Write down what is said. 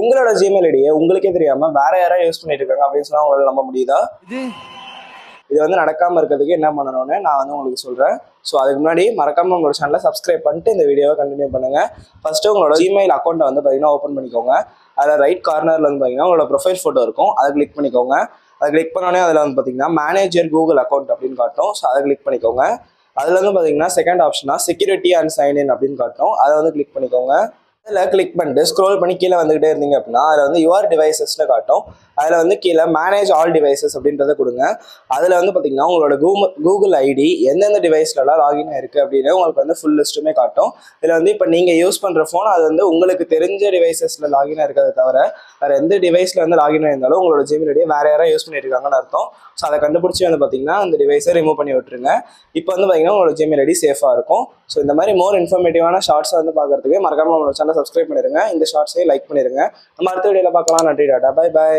உங்களோட ஜிமெயில் ஐடியை உங்களுக்கே தெரியாம வேற யாராவது யூஸ் பண்ணிட்டு இருக்காங்க அப்படின்னு சொன்னா உங்களால நம்ப முடியுதா? இது? வந்து நடக்காம இருக்கிறதுக்கு என்ன பண்ணணும்னு நான் வந்து உங்களுக்கு சொல்றேன். ஸோ அதுக்கு முன்னாடி மறக்காம உங்களோட சேனலை சப்ஸ்கிரைப் பண்ணிட்டு இந்த வீடியோவை கண்டினியூ பண்ணுங்க. ஃபர்ஸ்ட் உங்களோட ஜிமெயில் அக்கௌண்ட்டை வந்து பார்த்தீங்கன்னா ஓப்பன் பண்ணிக்கோங்க. அதில் ரைட் கார்னர்ல வந்து பார்த்தீங்கன்னா உங்களோட ப்ரொஃபைல் ஃபோட்டோ இருக்கும். அதை கிளிக் பண்ணிக்கோங்க. அதை கிளிக் பண்ணோடனே அதில் வந்து பார்த்தீங்கன்னா மேனேஜர் கூகுள் அக்கௌண்ட் அப்படின்னு காட்டும். ஸோ அதை கிளிக் பண்ணிக்கோங்க. அதில் வந்து பார்த்தீங்கன்னா செகண்ட் ஆப்ஷனா செக்யூரிட்டி அண்ட் சைன் இன் அப்படின்னு காட்டும். அதை வந்து கிளிக் பண்ணிக்கோங்க. இதில் கிளிக் பண்ணிட்டு ஸ்க்ரோல் பண்ணி கீழே வந்துகிட்டே இருந்தீங்க அப்படின்னா அதில் வந்து யுவர் டிவைசஸ்னு காட்டும். அதில் வந்து கீழே மேனேஜ் ஆல் டிவைசஸ் அப்படின்றத கொடுங்க. அதில் வந்து பார்த்தீங்கன்னா உங்களோட கூகுள் கூகுள் ஐடி எந்தெந்த டிவைஸ்லலாம் லாகின் ஆயிருக்கு அப்படின்னு உங்களுக்கு வந்து ஃபுல் லிஸ்ட்டுமே காட்டும். இதில் வந்து இப்போ நீங்கள் யூஸ் பண்ணுற ஃபோன் அது வந்து உங்களுக்கு தெரிஞ்ச டிவைசஸில் லாகின் இருக்கிறத தவிர வேறு எந்த டிவைஸில் வந்து லாகின் ஆயிருந்தாலும் உங்களோட ஜிமெயில் ஐடியை வேறு யாராவது யூஸ் பண்ணிட்டு இருக்காங்கன்னு அர்த்தம். ஸோ அதை கண்டுபிடிச்சி வந்து பார்த்தீங்கன்னா அந்த டிவைஸை ரிமூவ் பண்ணி விட்டுருங்க. இப்போ வந்து பார்த்தீங்கன்னா உங்களோட ஜிமெயில் ஐடி சேஃபாக இருக்கும். ஸோ இந்த மாதிரி மோர் இன்ஃபர்மேட்டிவான ஷார்ட்ஸை வந்து பார்க்குறதுக்கு மறக்காம உங்களோட சேனல் சப்ஸ்கிரைப் பண்ணிடுங்க இந்த ஷார்ட்ஸையும் லைக் பண்ணிடுங்க நம்ம அடுத்த வீடியோவில் பார்க்கலாம். நன்றி டாட்டா பை பை